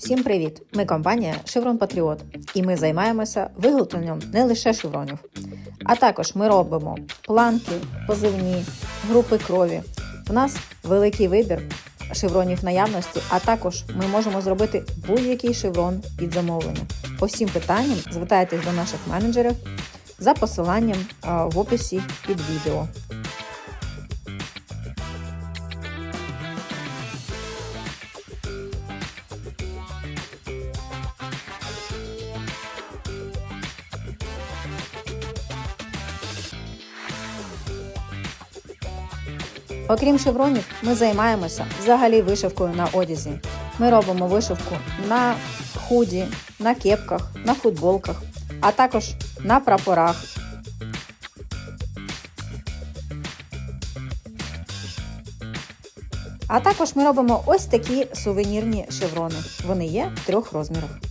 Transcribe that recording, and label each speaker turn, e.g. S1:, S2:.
S1: Всім привіт! Ми компанія Chevron Patriot і ми займаємося виготовленням не лише шевронів, а також ми робимо планки, позивні, групи крові. У нас великий вибір шевронів наявності, а також ми можемо зробити будь-який шеврон під замовлення. По всім питанням звертайтесь до наших менеджерів за посиланням в описі під відео. Окрім шевронів, ми займаємося взагалі вишивкою на одязі. Ми робимо вишивку на худі, на кепках, на футболках, а також на прапорах. А також ми робимо ось такі сувенірні шеврони. Вони є в трьох розмірах.